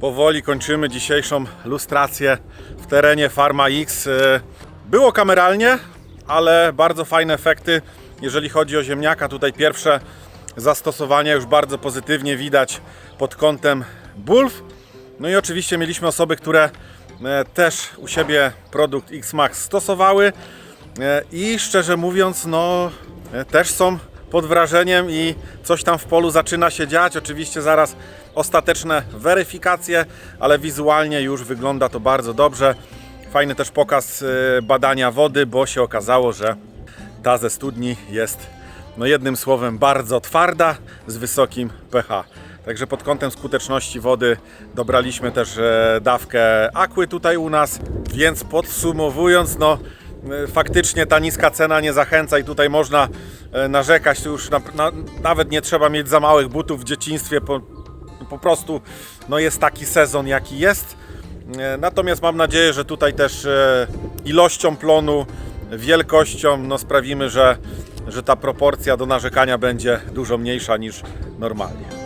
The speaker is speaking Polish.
Powoli kończymy dzisiejszą lustrację w terenie Farma X. E, Było kameralnie, ale bardzo fajne efekty, jeżeli chodzi o ziemniaka. Tutaj pierwsze zastosowania już bardzo pozytywnie widać pod kątem bulw. No i oczywiście mieliśmy osoby, które e, też u siebie produkt X-Max stosowały e, i szczerze mówiąc, no też są pod wrażeniem i coś tam w polu zaczyna się dziać. Oczywiście zaraz ostateczne weryfikacje, ale wizualnie już wygląda to bardzo dobrze. Fajny też pokaz e, badania wody, bo się okazało, że ta ze studni jest no jednym słowem bardzo twarda z wysokim pH. Także pod kątem skuteczności wody dobraliśmy też e, dawkę akły tutaj u nas, więc podsumowując, no faktycznie ta niska cena nie zachęca i tutaj można e, narzekać, tu już na, na, nawet nie trzeba mieć za małych butów w dzieciństwie, po, po prostu no jest taki sezon jaki jest. E, Natomiast mam nadzieję, że tutaj też e, ilością plonu, wielkością no sprawimy, że, że ta proporcja do narzekania będzie dużo mniejsza niż normalnie.